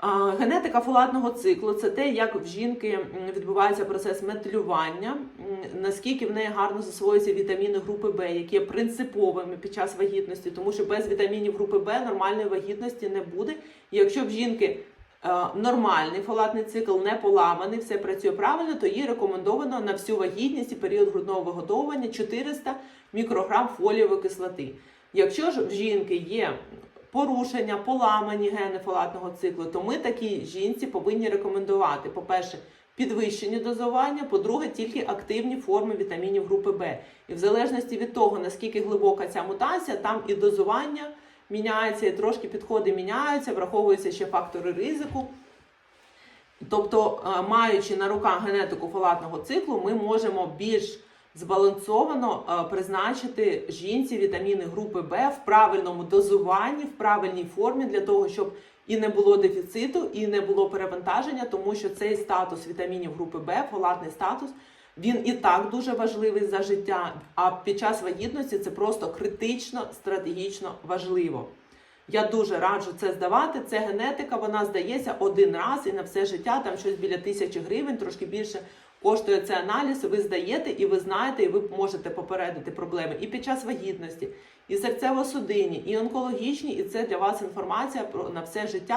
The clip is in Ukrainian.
Генетика фолатного циклу це те, як в жінки відбувається процес метилювання, наскільки в неї гарно засвоюються вітаміни групи Б, які є принциповими під час вагітності, тому що без вітамінів групи Б нормальної вагітності не буде. І якщо в жінки е, нормальний фолатний цикл, не поламаний, все працює правильно, то їй рекомендовано на всю вагітність і період грудного вигодовування 400 мікрограм фолієвої кислоти. Якщо ж в жінки є порушення, поламані гени фолатного циклу, то ми такій жінці повинні рекомендувати, по-перше, підвищені дозування, по-друге, тільки активні форми вітамінів групи Б. І в залежності від того, наскільки глибока ця мутація, там і дозування міняється, і трошки підходи міняються, враховуються ще фактори ризику. Тобто, е, маючи на руках генетику фолатного циклу, ми можемо більш збалансовано е, призначити жінці вітаміни групи Б в правильному дозуванні, в правильній формі для того, щоб і не було дефіциту, і не було перевантаження, тому що цей статус вітамінів групи Б, фолатний статус, він і так дуже важливий за життя. А під час вагітності це просто критично стратегічно важливо. Я дуже раджу це здавати. Це генетика, вона здається один раз і на все життя, там щось біля тисячі гривень, трошки більше коштує цей аналіз. Ви здаєте, і ви знаєте, і ви можете попередити проблеми і під час вагітності, і серцево-судинні, і онкологічні, і це для вас інформація про на все життя.